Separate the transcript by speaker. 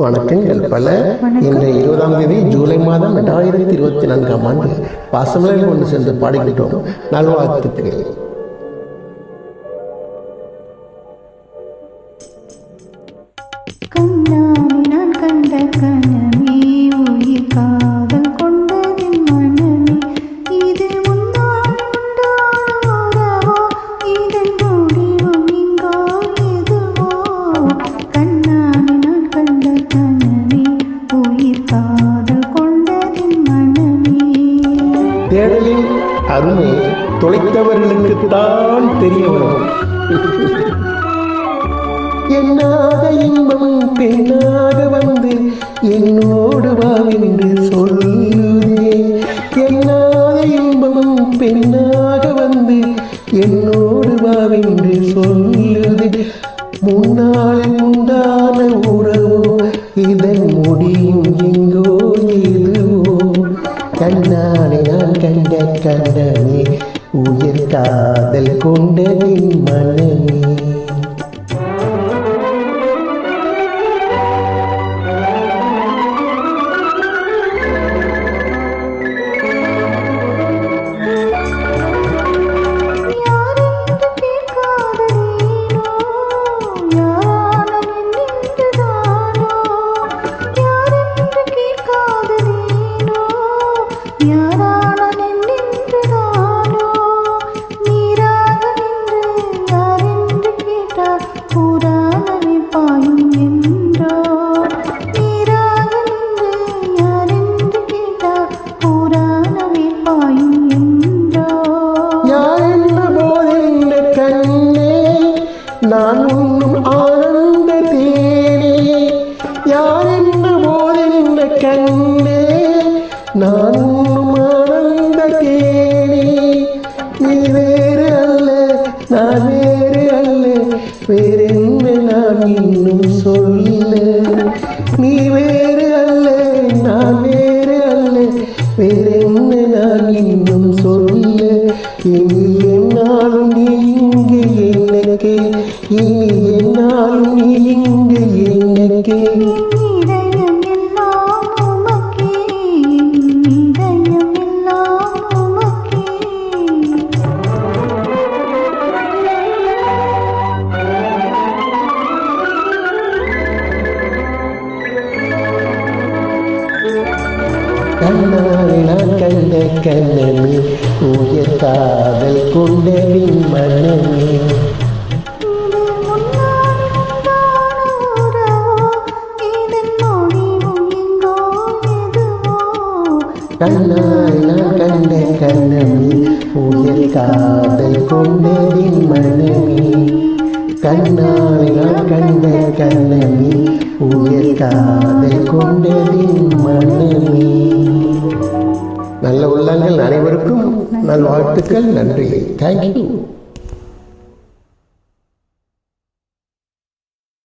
Speaker 1: வணக்கங்கள். பல. இன்று இருபதாம் தேதி ஜூலை மாதம் இரண்டாயிரத்தி இருபத்தி நான்காம் ஆண்டு பாசமலையில் கொண்டு சென்று பாடிக்கிட்டோம் நல்வாழ்த்துக்கள்.
Speaker 2: கண்ணாடி
Speaker 1: தேடலின் அருமை தொலைத்தவர்களுக்கு தான் தெரிய வரும். என்னாத இன்பம் பெண்ணாக வந்து என்னோடு வா என்று சொல்லுதே. என்னாத இன்பம் பெண்ணாக வந்து என்னோடு வா என்று சொல்லுதே. முன்னால் உண்டான நாளை நான் கண்ட கண்டனே உயிர் காதல் கொண்டதின் மனமே உண்ணும் ஆனந்த தேனே யாரென்ற போதென்ற கண்ணே நான் உண்ணும் ஆனந்த தேனே நீ வேறு அல்ல நான் வேறு அல்ல வேறென்ன நான் இன்னும் சொல்ல நீ வேறு அல்ல நான் வேறு அல்ல. வேறென்ன நான் இன்னும் சொல்ல இனி என்னாலும் நீ இங்கு எனக்கு இனி என்னாலும் நீ இங்கு எனக்கு நான் கண்ட கண்ணமே உயர் காதல் கொண்டவின் மனமே
Speaker 2: இது
Speaker 1: நான் கண்ட கண்ணமே உயர் காதல் கொண்டதின் மனமே கண்ணாடி காதல் கொண்டதின் மனமே. நல்ல உள்ளங்கள் அனைவருக்கும் நல்வாழ்த்துக்கள் நன்றி தேங்க்யூ